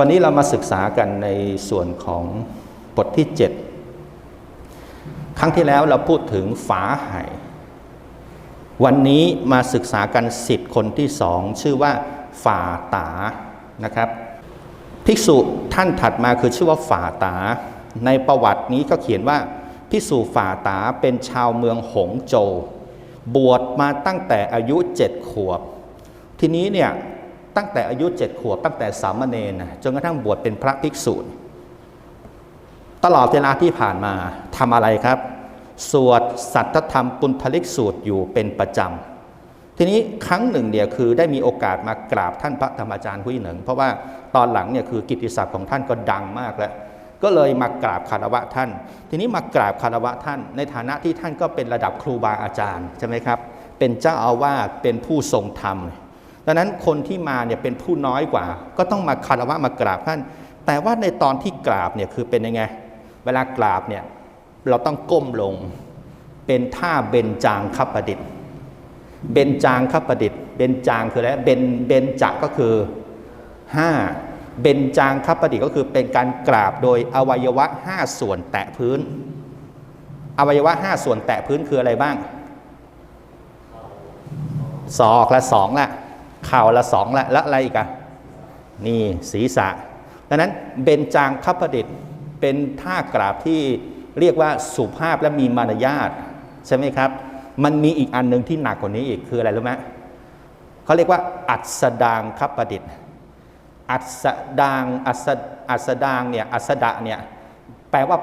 วันนี้เรามาศึกษากันในส่วนของบทที่ 7 ครั้งที่แล้วเราพูดถึงฝาไห่วันนี้มาศึกษากันสิทธิ์คนที่สองชื่อว่าฝาตานะครับภิกษุท่านถัดมาคือชื่อว่าฝาตา ในประวัตินี้ก็เขียนว่าภิกษุฝาตาเป็นชาวเมืองหงโจวบวชมาตั้งแต่อายุเจ็ดขวบ ทีนี้เนี่ย ตั้งแต่อายุเจ็ดขวบตั้งแต่สามเณรจนกระทั่งบวชเป็นพระภิกษุตลอดเวลาที่ผ่านมาทำอะไรครับ สวดสัทธรรมปุณทลิกสูตรอยู่เป็นประจำทีนี้ครั้งหนึ่งเนี่ยคือได้มีโอกาสมากราบท่านพระธรรมอาจารย์หุยหนึ่ง เพราะว่าตอนหลังเนี่ยคือกิตติศัพท์ของท่านก็ดังมากแล้วก็เลยมากราบคารวะท่าน ทีนี้มากราบคารวะท่าน ในฐานะที่ท่านก็เป็นระดับครูบาอาจารย์ใช่ไหมครับเป็นเจ้าอาวาสเป็นผู้ทรงธรรม ดังนั้นคนที่มาเนี่ยเป็นผู้น้อยกว่า ก็ต้องมาคารวะมากราบท่าน แต่ว่าในตอนที่กราบเนี่ยคือเป็นยังไง เวลากราบเนี่ยเราต้องก้มลง เป็นท่าเบญจางคประดิษฐ์ เบญจางคประดิษฐ์ เบญจางคืออะไร เบญเบญจะก็คือห้าเบญจางคประดิษฐ์ก็คือเป็นการกราบโดยอวัยวะห้าส่วนแตะพื้น อวัยวะห้าส่วนแตะพื้นคืออะไรบ้างศอกละสองละ เข่าละสองละล้วอะไรอีกอะนี่ศีรษะดังนั้นเบญจางคประดิษฐ์เป็นท่ากราบที่เรียกว่าสุภาพและมีมารยาทใช่ไหมครับ มันมีอีกอันหนึ่งที่หนักกว่านี้อีกคืออะไรรู้ไหมเขาเรียกว่า อัศดางคประดิษฐ์ อัศดางอัศอัศดางเนี่ยอัศดะเนี่ยแปลว่า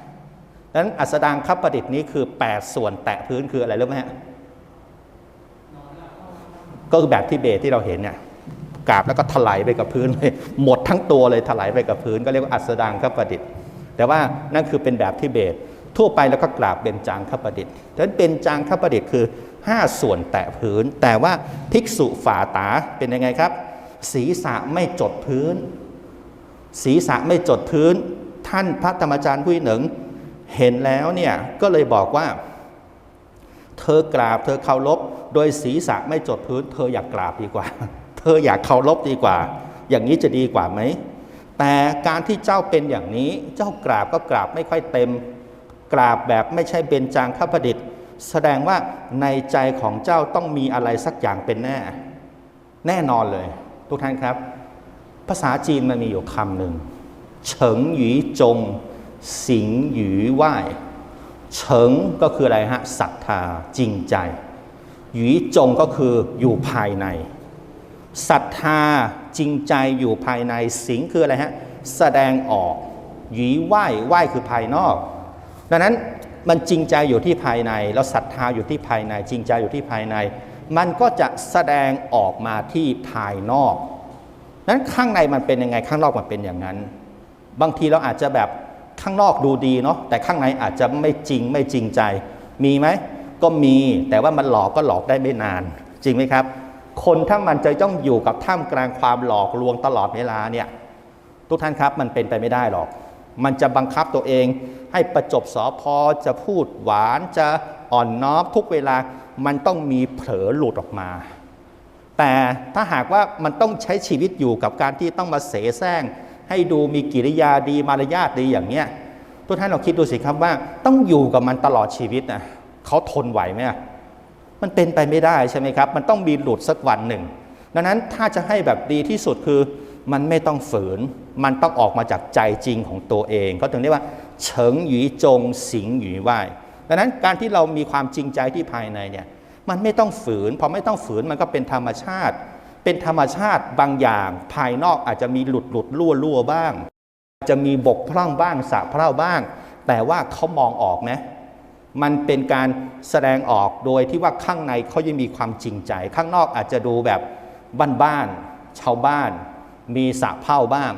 8ดังนั้นอัศดางคประดิษฐ์นี้คือ 8 ส่วนแตะพื้นคืออะไรรู้ไหมฮะ ก็คือแบบที่เบที่เราเห็นเนี่ยกราบแล้วก็ถลายไปกับพื้นเลยหมดทั้งตัวเลยถลายไปกับพื้น ก็เรียกว่าอัศดางคประดิษฐ์ แต่ว่านั่นคือเป็นแบบที่เบสทั่วไปแล้วก็กราบเบญจางคประดิษฐ์ดังนั้นเบญจางคประดิษฐ์คือ 5 ส่วนแตะพื้น แต่ว่าภิกษุฝ่าตาเป็นยังไงครับ ศีรษะไม่จดพื้น ศีรษะไม่จดพื้น ท่านพระธรรมจารย์ผู้หนึ่ง เห็นแล้วเนี่ยก็เลยบอกว่า เธอกราบ เธอเคารพโดยศีรษะไม่จดพื้น เธออยากกราบดีกว่า เธออยากเคารพดีกว่า อย่างนี้จะดีกว่าไหม แต่การที่เจ้าเป็นอย่างนี้ เจ้ากราบก็กราบไม่ค่อยเต็ม กราบแบบไม่ใช่เบญจางคประดิษฐ์ แสดงว่าในใจของเจ้าต้องมีอะไรสักอย่างเป็นแน่ แน่นอนเลย ทุกท่านครับ ภาษาจีนมันมีอยู่คำหนึ่งเฉิงหยีจง สิงหยีไหว้ เฉิงก็คืออะไรฮะศรัทธาจริงใจ หยีจงก็คืออยู่ภายในศรัทธาจริงใจอยู่ภายในสิงคืออะไรฮะแสดงออกหยีไหว้ไหว้คือภายนอก ดังนั้นมันจริงใจอยู่ที่ภายใน แล้วศรัทธาอยู่ที่ภายใน จริงใจอยู่ที่ภายใน มันก็จะแสดงออกมาที่ภายนอกนั้นข้างในมันเป็นยังไงข้างนอกมันเป็นอย่างนั้น บางทีเราอาจจะแบบ ข้างนอกดูดีเนาะแต่ข้างในอาจจะไม่จริงไม่จริงใจ มีไหมก็มีแต่ว่ามันหลอกก็หลอกได้ไม่นาน จริงไหมครับ คนถ้ามันจะต้องอยู่กับท่ามกลางความหลอกลวงตลอดเวลาเนี่ยทุกท่านครับมันเป็นไปไม่ได้หรอก มันจะบังคับตัวเอง ให้ประจบสอพอจะพูดหวานจะอ่อนน้อมทุกเวลามันต้องมีเผลอหลุดออกมา แต่ถ้าหากว่ามันต้องใช้ชีวิตอยู่กับการที่ต้องมาเสแสร้ง ให้ดูมีกิริยาดีมารยาทดีอย่างเนี้ยทุกท่านลองคิดดูสิครับว่า ต้องอยู่กับมันตลอดชีวิตนะเขาทนไหวไหมมันเป็นไปไม่ได้ใช่ไหมครับ มันต้องมีหลุดสักวันหนึ่ง ดังนั้นถ้าจะให้แบบดีที่สุดคือมันไม่ต้องฝืน มันต้องออกมาจากใจจริงของตัวเองก็ถึงเรียกว่า เฉิงหยีจงสิงหยีไหวดังนั้นการที่เรามีความจริงใจที่ภายในเนี่ยมันไม่ต้องฝืน พอไม่ต้องฝืนมันก็เป็นธรรมชาติ เป็นธรรมชาติบางอย่าง ภายนอกอาจจะมีหลุดหลุดรั่วรั่วบ้าง จะมีบกพร่องบ้างสะเพร่าบ้าง แต่ว่าเขามองออกไหมมันเป็นการแสดงออกโดยที่ว่าข้างในเขายังมีความจริงใจ ข้างนอกอาจจะดูแบบบ้านๆชาวบ้าน มีสะเพร่าบ้าง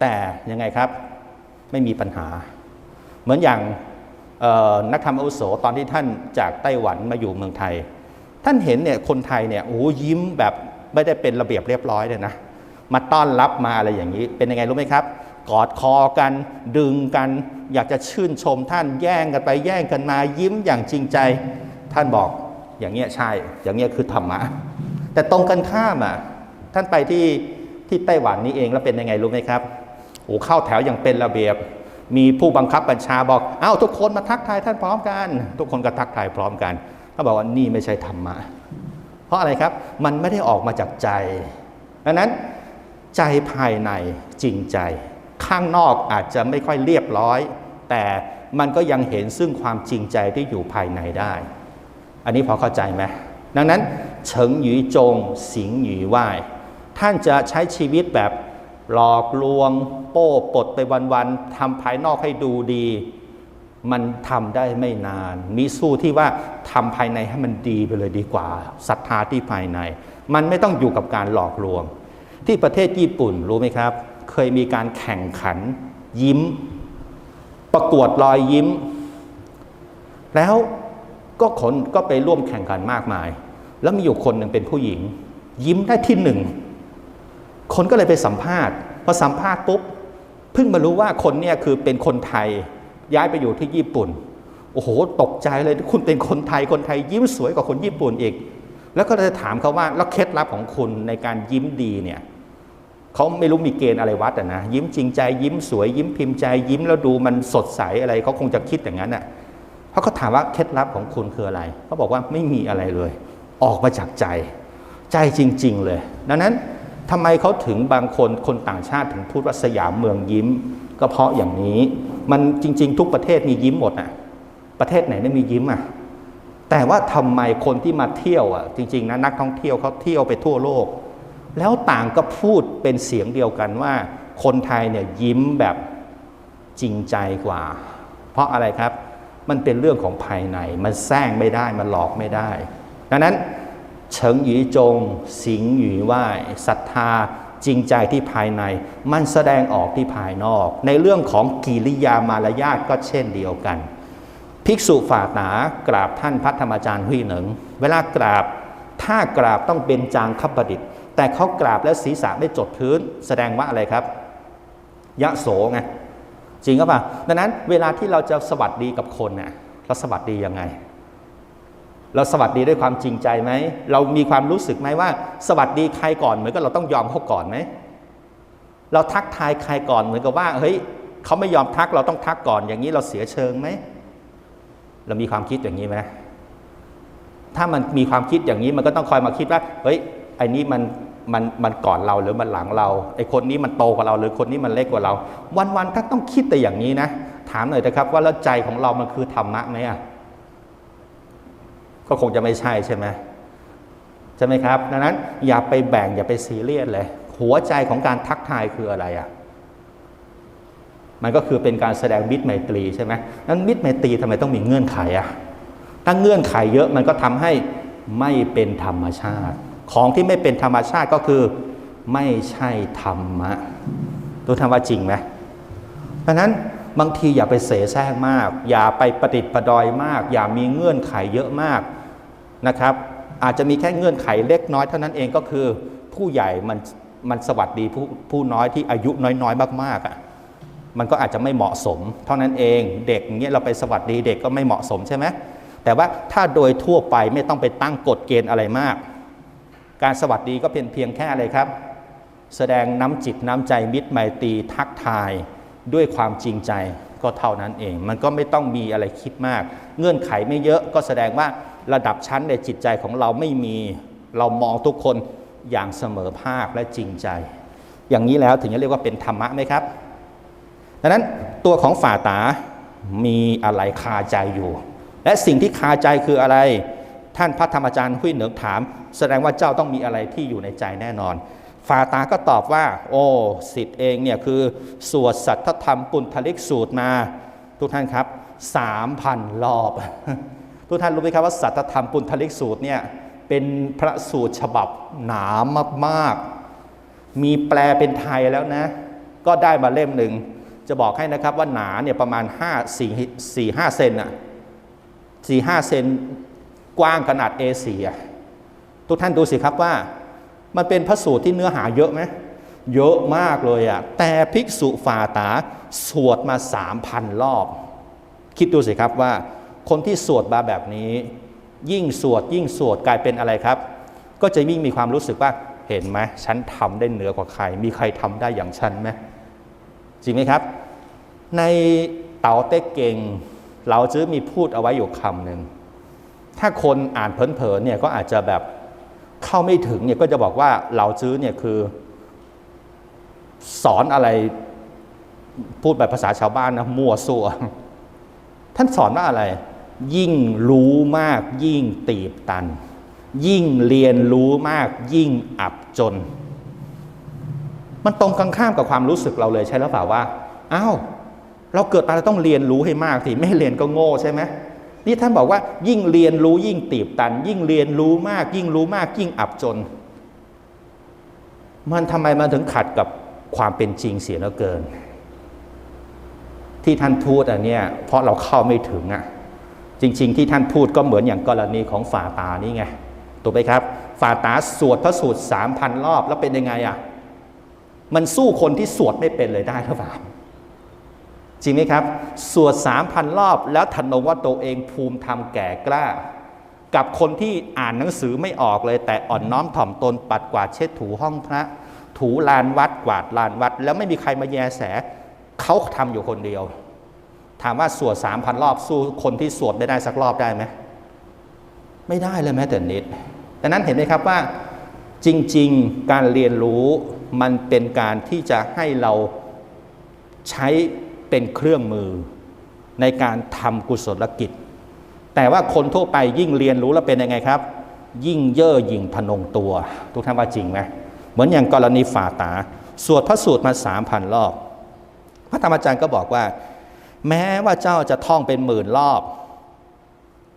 แต่ยังไงครับไม่มีปัญหา เหมือนอย่างนักธรรมอุโสตอนที่ท่านจากไต้หวันมาอยู่เมืองไทย ท่านเห็นเนี่ยคนไทยเนี่ยโอ้ยิ้มแบบ ไม่ได้เป็นระเบียบเรียบร้อยเลยนะ มาต้อนรับมาอะไรอย่างนี้ เป็นยังไงรู้ไหมครับ กอดคอกันดึงกัน อยากจะชื่นชมท่านแย่งกันไปแย่งกันมายิ้มอย่างจริงใจ ท่านบอกอย่างเงี้ยใช่ อย่างเงี้ยคือธรรมะ แต่ตรงกันข้ามอะท่านไปที่ที่ไต้หวันนี้เองแล้วเป็นยังไงรู้ไหมครับโอ้เข้าแถวอย่างเป็นระเบียบ มีผู้บังคับบัญชาบอกเอ้าทุกคนมาทักทายท่านพร้อมกัน ทุกคนก็ทักทายพร้อมกันเขาบอกว่านี่ไม่ใช่ธรรมะ เพราะอะไรครับมันไม่ได้ออกมาจากใจดังนั้นใจภายในจริงใจ ข้างนอกอาจจะไม่ค่อยเรียบร้อย แต่มันก็ยังเห็นซึ่งความจริงใจที่อยู่ภายในได้ อันนี้พอเข้าใจไหมดังนั้นเฉิงหยีจงสิงหยีไหว้ท่านจะใช้ชีวิตแบบหลอกลวง โป้ปดไปวันๆทำภายนอกให้ดูดี มันทำได้ไม่นาน มีสู้ที่ว่าทำภายในให้มันดีไปเลยดีกว่าศรัทธาที่ภายใน มันไม่ต้องอยู่กับการหลอกลวง ที่ประเทศญี่ปุ่นรู้ไหมครับ เคยมีการแข่งขัน ยิ้ม ประกวดรอยยิ้ม แล้วก็คนก็ไปร่วมแข่งขันมากมาย แล้วมีอยู่คนหนึ่งเป็นผู้หญิง ยิ้มได้ที่หนึ่งคนก็เลยไปสัมภาษณ์พอสัมภาษณ์ปุ๊บเพิ่งมารู้ว่าคนเนี่ยคือเป็นคนไทย ย้ายไปอยู่ที่ญี่ปุ่น โอ้โห ตกใจเลยคุณเป็นคนไทยคนไทยยิ้มสวยกว่าคนญี่ปุ่นอีก แล้วก็เลยถามเขาว่าแล้วเคล็ดลับของคุณในการยิ้มดีเนี่ยเขาไม่รู้มีเกณฑ์อะไรวัดอะนะยิ้มจริงใจยิ้มสวย ยิ้มพิมพ์ใจ ยิ้มแล้วดูมันสดใสอะไรเขาคงจะคิดอย่างนั้นอะเขาก็ถามว่าเคล็ดลับของคุณคืออะไรเขาบอกว่าไม่มีอะไรเลย ออกมาจากใจ ใจจริง ๆ เลย ดังนั้นทำไมเขาถึงบางคนคนต่างชาติถึงพูดว่าสยามเมืองยิ้ม ก็เพราะอย่างนี้ มันจริง ๆ ทุกประเทศมียิ้มหมดอะ ประเทศไหนไม่มียิ้มอะ แต่ว่าทำไมคนที่มาเที่ยวอะ จริง ๆ นะนักท่องเที่ยวเขาเที่ยวไปทั่วโลก แล้วต่างก็พูดเป็นเสียงเดียวกันว่า คนไทยเนี่ยยิ้มแบบจริงใจกว่า เพราะอะไรครับ มันเป็นเรื่องของภายใน มันแซงไม่ได้ มันหลอกไม่ได้ ดังนั้นเฉิงหยีจง สิงหยีไหวศรัทธา จริงใจที่ภายใน มันแสดงออกที่ภายนอก ในเรื่องของกิริยามารยาทก็เช่นเดียวกัน ภิกษุฝ่าหนากราบท่านพระธรรมจารย์หุยหนิงเวลากราบถ้ากราบต้องเป็นจางคับประดิษฐ์ แต่เขากราบแล้วศีรษะไม่จดพื้น แสดงว่าอะไรครับ ยะโสไงจริงหรือเปล่าดังนั้นเวลาที่เราจะสวัสดีกับคนเนี่ยเราสวัสดียังไง เราสวัสดีด้วยความจริงใจไหม เรามีความรู้สึกไหมว่า สวัสดีใครก่อนเหมือนกับเราต้องยอมเขาก่อนไหม เราทักทายใครก่อนเหมือนกับว่าเฮ้ยเขาไม่ยอมทักเราต้องทักก่อนอย่างนี้เราเสียเชิงไหม เรามีความคิดอย่างนี้ไหมถ้ามันมีความคิดอย่างนี้มันก็ต้องคอยมาคิดว่าเฮ้ยไอ้นี้มันมันมันก่อนเราหรือมันหลังเราไอ้คนนี้มันโตกว่าเราหรือคนนี้มันเล็กกว่าเรา วันๆถ้าต้องคิดแต่อย่างนี้นะ ถามหน่อยนะครับว่าแล้วใจของเรามันคือธรรมะไหมอะ ก็คงจะไม่ใช่ใช่ไหมใช่ไหมครับ ดังนั้นอย่าไปแบ่งอย่าไปซีเรียสเลย หัวใจของการทักทายคืออะไรอะมันก็คือเป็นการแสดงมิตรไมตรีใช่ไหมนั้นมิตรไมตรีทำไมต้องมีเงื่อนไขอะถ้าเงื่อนไขเยอะมันก็ทำให้ไม่เป็นธรรมชาติ ของที่ไม่เป็นธรรมชาติก็คือไม่ใช่ธรรมะรู้ทำว่าจริงไหมดังนั้นบางทีอย่าไปเสแสร้งมาก อย่าไปประดิษฐ์ประดอยมาก อย่ามีเงื่อนไขเยอะมาก นะครับ อาจจะมีแค่เงื่อนไขเล็กน้อยเท่านั้นเองก็คือ ผู้ใหญ่มันมันสวัสดีผู้ผู้น้อยที่อายุน้อยๆ มากๆอะมันก็อาจจะไม่เหมาะสม เท่านั้นเองเด็กเงี้ยเราไปสวัสดีเด็กก็ไม่เหมาะสมใช่ไหมแต่ว่าถ้าโดยทั่วไปไม่ต้องไปตั้งกฎเกณฑ์อะไรมาก การสวัสดีก็เป็นเพียงแค่อะไรครับ แสดงน้ำจิตน้ำใจมิตรไมตรีทักทายด้วยความจริงใจก็เท่านั้นเอง มันก็ไม่ต้องมีอะไรคิดมาก เงื่อนไขไม่เยอะก็แสดงว่า ระดับชั้นในจิตใจของเราไม่มี เรามองทุกคนอย่างเสมอภาคและจริงใจ อย่างนี้แล้วถึงจะเรียกว่าเป็นธรรมะไหมครับ ดังนั้นตัวของฝ่าตามีอะไรคาใจอยู่ และสิ่งที่คาใจคืออะไร ท่านพระธรรมอาจารย์หุ้ยเหนือถาม แสดงว่าเจ้าต้องมีอะไรที่อยู่ในใจแน่นอนฟาตาก็ตอบว่า โอ้สิทธิ์เองเนี่ยคือสวดสัทธธรรมปุณทลิกสูตรมา ทุกท่านครับสามพันรอบ ทุกท่านรู้ไหมครับว่าสัทธธรรมปุณทลิกสูตรเนี่ยเป็นพระสูตรฉบับหนามากๆ มีแปลเป็นไทยแล้วนะ ก็ได้มาเล่มหนึ่ง จะบอกให้นะครับว่าหนาเนี่ยประมาณ 5 4 4 5เซนอะ4 5เซนกว้างขนาด A4 ทุกท่านดูสิครับว่า มันเป็นพระสูตรที่เนื้อหาเยอะไหมเยอะมากเลยอะแต่ภิกษุฝ่าตาสวดมา 3,000 รอบ คิดดูสิครับว่า คนที่สวดมาแบบนี้ ยิ่งสวดยิ่งสวดกลายเป็นอะไรครับ ก็จะยิ่งมีความรู้สึกว่าเห็นไหมฉันทำได้เหนือกว่าใคร มีใครทำได้อย่างฉันไหมจริงไหมครับ ในเต๋าเต้เก่งเราจื้อมีพูดเอาไว้อยู่คำหนึ่งถ้าคนอ่านเพลินๆเนี่ยก็อาจจะแบบเข้าไม่ถึงเนี่ยก็จะบอกว่าเราจื้อเนี่ยคือ สอนอะไรพูดแบบภาษาชาวบ้านนะมั่วซั่วท่านสอนว่าอะไร ยิ่งรู้มากยิ่งตีบตัน ยิ่งเรียนรู้มากยิ่งอับจน มันตรงกันข้ามกับความรู้สึกเราเลยใช่หรือเปล่าว่าอ้าวเราเกิดมาเราต้องเรียนรู้ให้มากสิไม่เรียนก็โง่ใช่ไหมนี่ท่านบอกว่ายิ่งเรียนรู้ยิ่งตีบตัน ยิ่งเรียนรู้มาก ยิ่งรู้มากยิ่งอับจน มันทำไมมันถึงขัดกับความเป็นจริงเสียเหลือเกิน ที่ท่านพูดอันเนี้ยเพราะเราเข้าไม่ถึงอะ จริง ๆ ที่ท่านพูดก็เหมือนอย่างกรณีของฝ่าตานี่ไงถูกไหมครับ ฝ่าตาสวดพระสูตรสามพันรอบแล้วเป็นยังไงอะมันสู้คนที่สวดไม่เป็นเลยได้หรือเปล่าจริงไหมครับ สวดสามพันรอบแล้วทนงว่าตัวเองภูมิธรรมแก่กล้า กับคนที่อ่านหนังสือไม่ออกเลย แต่อ่อนน้อมถ่อมตนปัดกวาดเช็ดถูห้องพระ ถูลานวัดกวาดลานวัด แล้วไม่มีใครมาแยแสเขาทำอยู่คนเดียว ถามว่าสวดสามพันรอบสู้คนที่สวดไม่ได้สักรอบได้ไหมไม่ได้เลยแม้แต่นิดดังนั้นเห็นไหมครับว่าจริง ๆ การเรียนรู้มันเป็นการที่จะให้เราใช้เป็นเครื่องมือในการทำกุศลกิจ แต่ว่าคนทั่วไปยิ่งเรียนรู้แล้วเป็นยังไงครับ ยิ่งเย่อหยิ่งทะนงตัว ทุกท่านว่าจริงไหมเหมือนอย่างกรณีฝ่าตา สวดพระสูตรมาสามพันรอบ พระธรรมอาจารย์ก็บอกว่า แม้ว่าเจ้าจะท่องเป็นหมื่นรอบ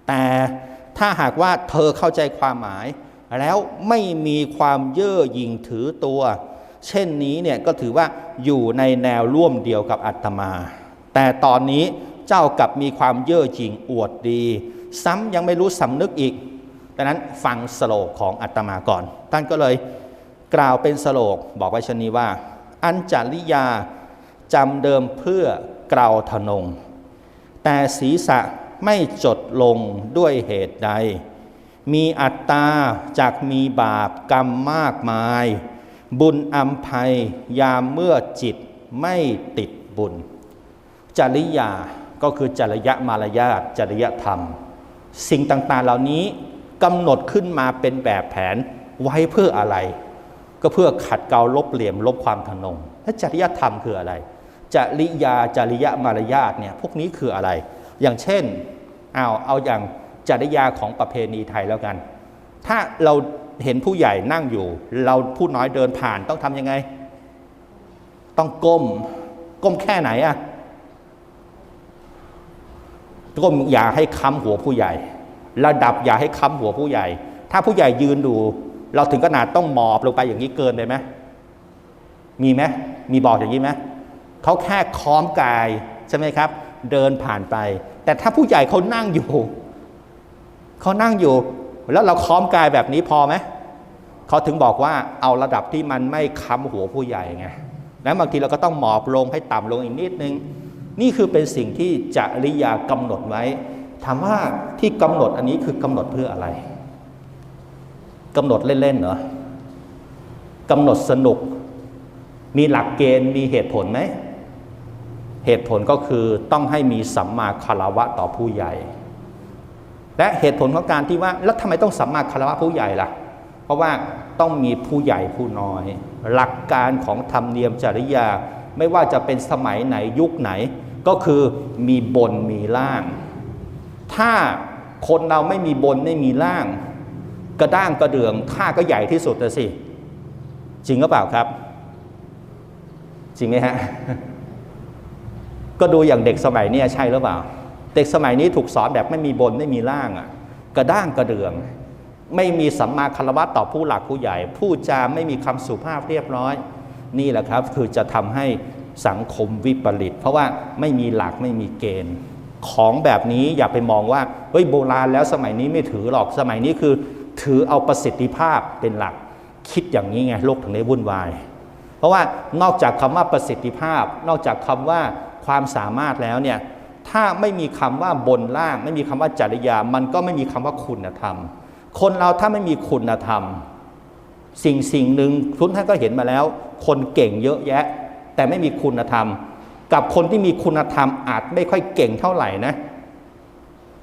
แต่ถ้าหากว่าเธอเข้าใจความหมาย แล้วไม่มีความเย่อหยิ่งถือตัว เช่นนี้เนี่ยก็ถือว่าอยู่ในแนวร่วมเดียวกับอัตมา แต่ตอนนี้เจ้ากลับมีความเย่อหยิ่งอวดดี ซ้ำยังไม่รู้สำนึกอีกดังนั้นฟังสโลกของอัตมาก่อน ท่านก็เลยกล่าวเป็นสโลกบอกไว้ชนนี้ว่า อัญจาริยาจำเดิมเพื่อ กล่าทนง แต่ศีรษะไม่จดลงด้วยเหตุใด มีอัตตาจากมีบาปกรรมมากมาย บุญอัมภัยยามเมื่อจิตไม่ติดบุญ จริยาก็คือจริยมารยาทจริยธรรม สิ่งต่างๆเหล่านี้กำหนดขึ้นมาเป็นแบบแผนไว้เพื่ออะไร ก็เพื่อขัดเกลาลบเหลี่ยมลบความทนง และจริยธรรมคืออะไร จริยาจริยมารยาทเนี่ยพวกนี้คืออะไร อย่างเช่นเอาเอาอย่างจริยาของประเพณีไทยแล้วกัน ถ้าเราเห็นผู้ใหญ่นั่งอยู่ เราผู้น้อยเดินผ่านต้องทำยังไง ต้องก้มก้มแค่ไหนอะก้มอย่าให้ค้ำหัวผู้ใหญ่ ระดับอย่าให้ค้ำหัวผู้ใหญ่ ถ้าผู้ใหญ่ยืนดู เราถึงขนาดต้องหมอบลงไปอย่างนี้เกินไปไหมมีไหมมีบอกอย่างนี้ไหม เขาแค่ค้อมกายใช่ไหมครับ เดินผ่านไป แต่ถ้าผู้ใหญ่เขานั่งอยู่เขานั่งอยู่ แล้วเราค้อมกายแบบนี้พอไหมเขาถึงบอกว่าเอาระดับที่มันไม่ค้ำหัวผู้ใหญ่ไงแล้วบางทีเราก็ต้องหมอบลงให้ต่ำลงอีกนิดนึง นี่คือเป็นสิ่งที่จริยากำหนดไว้ ถามว่าที่กำหนดอันนี้คือกำหนดเพื่ออะไรกำหนดเล่นๆเหรอกำหนดสนุก มีหลักเกณฑ์มีเหตุผลไหม เหตุผลก็คือต้องให้มีสัมมาคารวะต่อผู้ใหญ่ และเหตุผลของการที่ว่าแล้วทำไมต้องสัมมาคารวะผู้ใหญ่ล่ะ เพราะว่าต้องมีผู้ใหญ่ผู้น้อย หลักการของธรรมเนียมจริยา ไม่ว่าจะเป็นสมัยไหนยุคไหน ก็คือมีบนมีล่าง ถ้าคนเราไม่มีบนไม่มีล่าง กระด้างกระเดื่องข้าก็ใหญ่ที่สุดสิ จริงหรือเปล่าครับ จริงไหมฮะ ก็ดูอย่างเด็กสมัยนี้ใช่หรือเปล่า เด็กสมัยนี้ถูกสอนแบบไม่มีบนไม่มีล่างอะกระด้างกระเดือง ไม่มีสัมมาคารวะต่อผู้หลักผู้ใหญ่พูดจาไม่มีคำสุภาพเรียบร้อย นี่แหละครับ คือจะทำให้สังคมวิปริต เพราะว่าไม่มีหลักไม่มีเกณฑ์ของแบบนี้อย่าไปมองว่าเฮ้ยโบราณแล้วสมัยนี้ไม่ถือหรอกสมัยนี้คือถือเอาประสิทธิภาพเป็นหลัก คิดอย่างนี้ไงโลกถึงได้วุ่นวาย เพราะว่านอกจากคำว่าประสิทธิภาพ นอกจากคำว่า ความสามารถแล้วเนี่ยถ้าไม่มีคำว่าบนล่าง ไม่มีคำว่าจริยา มันก็ไม่มีคำว่าคุณธรรม คนเราถ้าไม่มีคุณธรรม สิ่งสิ่งหนึ่งทุนท่านก็เห็นมาแล้ว คนเก่งเยอะแยะ แต่ไม่มีคุณธรรม กับคนที่มีคุณธรรมอาจไม่ค่อยเก่งเท่าไหร่นะ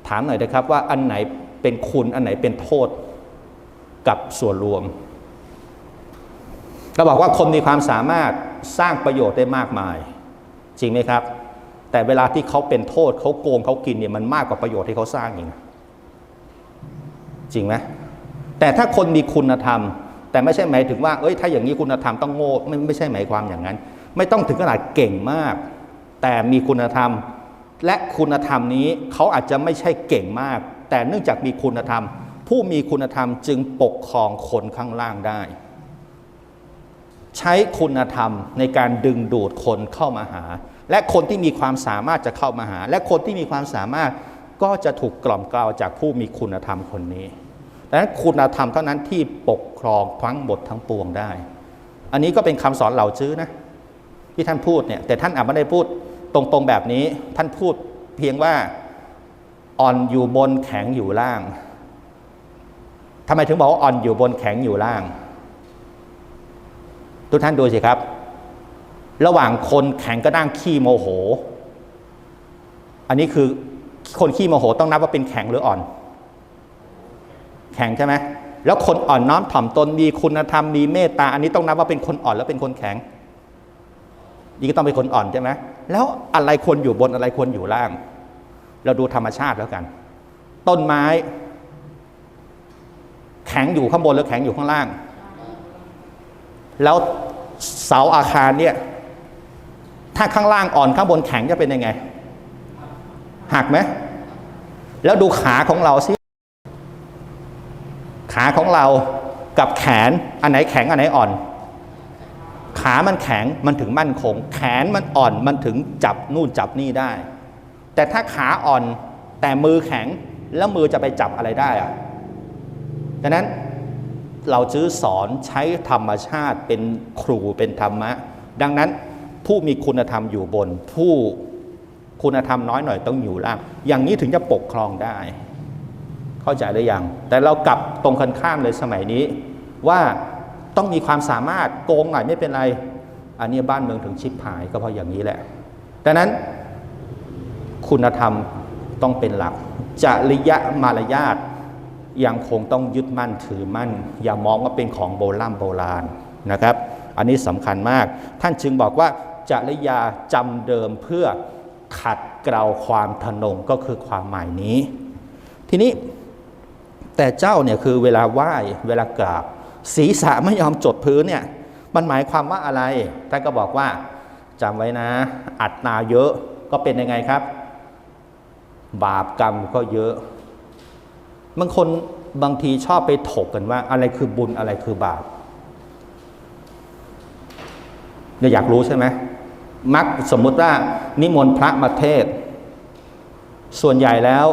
ถามหน่อยนะครับว่าอันไหนเป็นคุณอันไหนเป็นโทษกับส่วนรวมก็บอกว่าคนมีความสามารถสร้างประโยชน์ได้มากมาย จริงไหมครับ แต่เวลาที่เขาเป็นโทษเขาโกงเขากินเนี่ยมันมากกว่าประโยชน์ที่เขาสร้างเองจริงไหมแต่ถ้าคนมีคุณธรรม แต่ไม่ใช่หมายถึงว่าเอ้ยถ้าอย่างนี้คุณธรรมต้องโง่ไม่ไม่ใช่หมายความอย่างนั้น ไม่ต้องถึงขนาดเก่งมาก แต่มีคุณธรรม และคุณธรรมนี้เขาอาจจะไม่ใช่เก่งมาก แต่เนื่องจากมีคุณธรรม ผู้มีคุณธรรมจึงปกครองคนข้างล่างได้ ใช้คุณธรรมในการดึงดูดคนเข้ามาหา และคนที่มีความสามารถจะเข้ามาหา และคนที่มีความสามารถก็จะถูกกล่อมกล่าวจากผู้มีคุณธรรมคนนี้ดังนั้นคุณธรรมเท่านั้นที่ปกครองทั้งหมดทั้งปวงได้ อันนี้ก็เป็นคำสอนเหล่าจื้อนะที่ท่านพูดเนี่ยแต่ท่านอาจไม่ได้พูดตรงๆแบบนี้ ท่านพูดเพียงว่าอ่อนอยู่บนแข็งอยู่ล่างทำไมถึงบอกว่าอ่อนอยู่บนแข็งอยู่ล่าง ทุกท่านดูสิครับ ระหว่างคนแข็งกระด้างขี้โมโห อันนี้คือคนขี้โมโหต้องนับว่าเป็นแข็งหรืออ่อน แข็งใช่ไหมแล้วคนอ่อนน้อมถ่อมตนมีคุณธรรมมีเมตตา อันนี้ต้องนับว่าเป็นคนอ่อนแล้วเป็นคนแข็งนี่ก็ต้องเป็นคนอ่อนใช่ไหมแล้วอะไรควรอยู่บนอะไรควรอยู่ล่าง เราดูธรรมชาติแล้วกัน ต้นไม้ แข็งอยู่ข้างบนหรือแข็งอยู่ข้างล่าง แล้วเสาอาคารเนี่ย ถ้าข้างล่างอ่อนข้างบนแข็งจะเป็นยังไง หักไหม แล้วดูขาของเราสิ ขาของเรากับแขน อันไหนแข็งอันไหนอ่อน ขามันแข็งมันถึงมั่นคง แขนมันอ่อนมันถึงจับนู่นจับนี่ได้ แต่ถ้าขาอ่อนแต่มือแข็งแล้วมือจะไปจับอะไรได้อะดังนั้น เราจื้อสอนใช้ธรรมชาติเป็นครูเป็นธรรมะ ดังนั้นผู้มีคุณธรรมอยู่บน ผู้คุณธรรมน้อยหน่อยต้องอยู่ล่าง อย่างนี้ถึงจะปกครองได้ เข้าใจหรือยัง แต่เรากลับตรงกันข้ามเลยสมัยนี้ ว่าต้องมีความสามารถโกงหน่อยไม่เป็นไร อันนี้บ้านเมืองถึงชิบหายก็เพราะอย่างนี้แหละดังนั้นคุณธรรมต้องเป็นหลักจริยมารยาท ยังคงต้องยึดมั่นถือมั่น อย่ามองว่าเป็นของโบราณโบราณนะครับ อันนี้สำคัญมาก ท่านจึงบอกว่าจริยาจำเดิมเพื่อขัดเกลาความทนงก็คือความหมายนี้ ทีนี้แต่เจ้าเนี่ยคือเวลาไหว้เวลากราบ ศีรษะไม่ยอมจดพื้นเนี่ยมันหมายความว่าอะไรท่านก็บอกว่าจำไว้นะ อัตนาเยอะก็เป็นยังไงครับ บาปกรรมก็เยอะ บางคนบางทีชอบไปถกกันว่า อะไรคือบุญอะไรคือบาปเนี่ยอยากรู้ใช่ไหมมักสมมุติว่านิมนต์พระมาเทศ ส่วนใหญ่แล้ว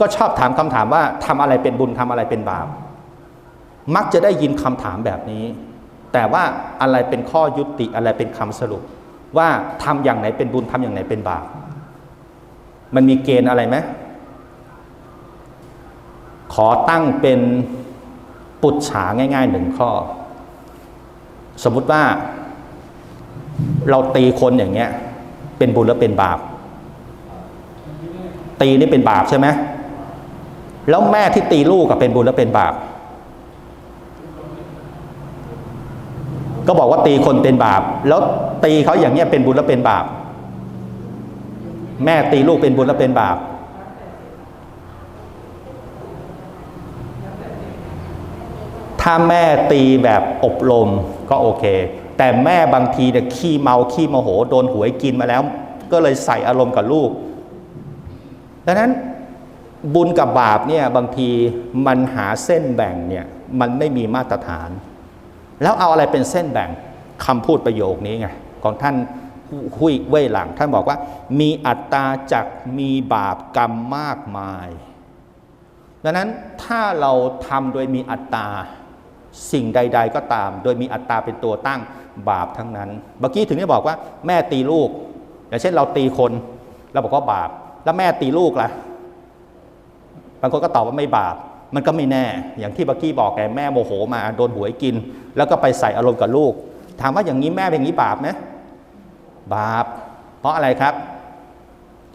ก็ชอบถามคำถามว่าทำอะไรเป็นบุญทำอะไรเป็นบาป มักจะได้ยินคำถามแบบนี้ แต่ว่าอะไรเป็นข้อยุติอะไรเป็นคำสรุป ว่าทำอย่างไหนเป็นบุญทำอย่างไหนเป็นบาป มันมีเกณฑ์อะไรไหม ขอตั้งเป็นปุจฉาง่ายๆหนึ่งข้อ สมมุติว่า เราตีคนอย่างเงี้ย เป็นบุญหรือเป็นบาป ตีนี่เป็นบาปใช่ไหมแล้วแม่ที่ตีลูกกับเป็นบุญแล้วเป็นบาป ก็บอกว่าตีคนเป็นบาป แล้วตีเขาอย่างเงี้ยเป็นบุญแล้วเป็นบาป แม่ตีลูกเป็นบุญแล้วเป็นบาป ถ้าแม่ตีแบบอบรมก็โอเค แต่แม่บางทีเนี่ยขี้เมาขี้โมโหโดนหวยกินมาแล้ว ก็เลยใส่อารมณ์กับลูก ดังนั้นบุญกับบาปเนี่ยบางทีมันหาเส้นแบ่งเนี่ยมันไม่มีมาตรฐาน แล้วเอาอะไรเป็นเส้นแบ่งคำพูดประโยคนี้ไงของท่านหุยเว่ยหลัง ท่านบอกว่า มีอัตตาจักมีบาปกรรมมากมาย ดังนั้นถ้าเราทำโดยมีอัตตา สิ่งใด ๆ ก็ตาม โดยมีอัตตาเป็นตัวตั้งบาปทั้งนั้น เมื่อกี้ถึงได้บอกว่าแม่ตีลูก อย่างเช่นเราตีคนเราบอกว่าบาป แล้วแม่ตีลูกล่ะ บางคนก็ตอบว่าไม่บาป มันก็ไม่แน่ อย่างที่เมื่อกี้บอกแกแม่โมโหมาโดนหวยกิน แล้วก็ไปใส่อารมณ์กับลูก ถามว่าอย่างนี้แม่เป็นอย่างนี้บาปไหมบาป เพราะอะไรครับ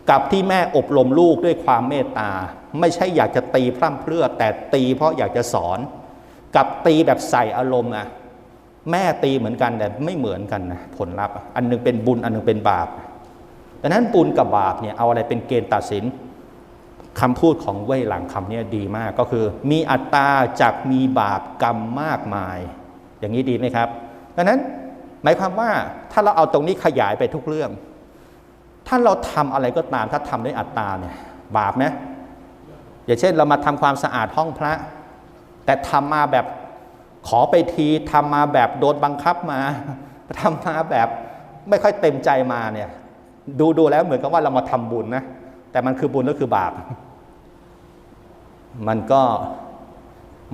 กับที่แม่อบรมลูกด้วยความเมตตา ไม่ใช่อยากจะตีพร่ำเพรื่อแต่ตีเพราะอยากจะสอน กับตีแบบใส่อารมณ์อะแม่ตีเหมือนกันแต่ไม่เหมือนกันนะผลลัพธ์อันหนึงเป็นบุญอันหนึงเป็นบาปดังนั้นบุญกับบาปเนี่ยเอาอะไรเป็นเกณฑ์ตัดสินคำพูดของเว่ยหลังคำเนี้ดีมากก็คือ มีอัตตาจากมีบาปกรรมมากมาย อย่างนี้ดีไหมครับดังนั้นหมายความว่าถ้าเราเอาตรงนี้ขยายไปทุกเรื่อง ถ้าเราทำอะไรก็ตามถ้าทำด้วยอัตตาเนี่ยบาปไหมอย่างเช่นเรามาทำความสะอาดห้องพระ แต่ทำมาแบบขอไปทีทำมาแบบโดนบังคับมาทำมาแบบไม่ค่อยเต็มใจมาเนี่ยดูดูแล้วเหมือนกับว่าเรามาทำบุญนะแต่มันคือบุญก็คือบาป มันก็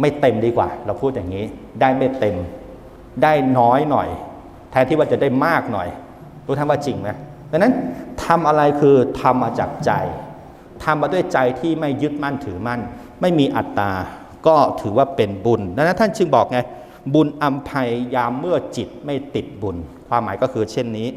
ไม่เต็มดีกว่า เราพูดอย่างนี้ ได้ไม่เต็ม ได้น้อยหน่อย แทนที่ว่าจะได้มากหน่อย รู้ท่านว่าจริงไหมดังนั้นทำอะไรคือทำมาจากใจทำมาด้วยใจที่ไม่ยึดมั่นถือมั่น ไม่มีอัตตา ก็ถือว่าเป็นบุญดังนั้นท่านจึงบอกไงบุญอัมภัยยามเมื่อจิตไม่ติดบุญ ความหมายก็คือเช่นนี้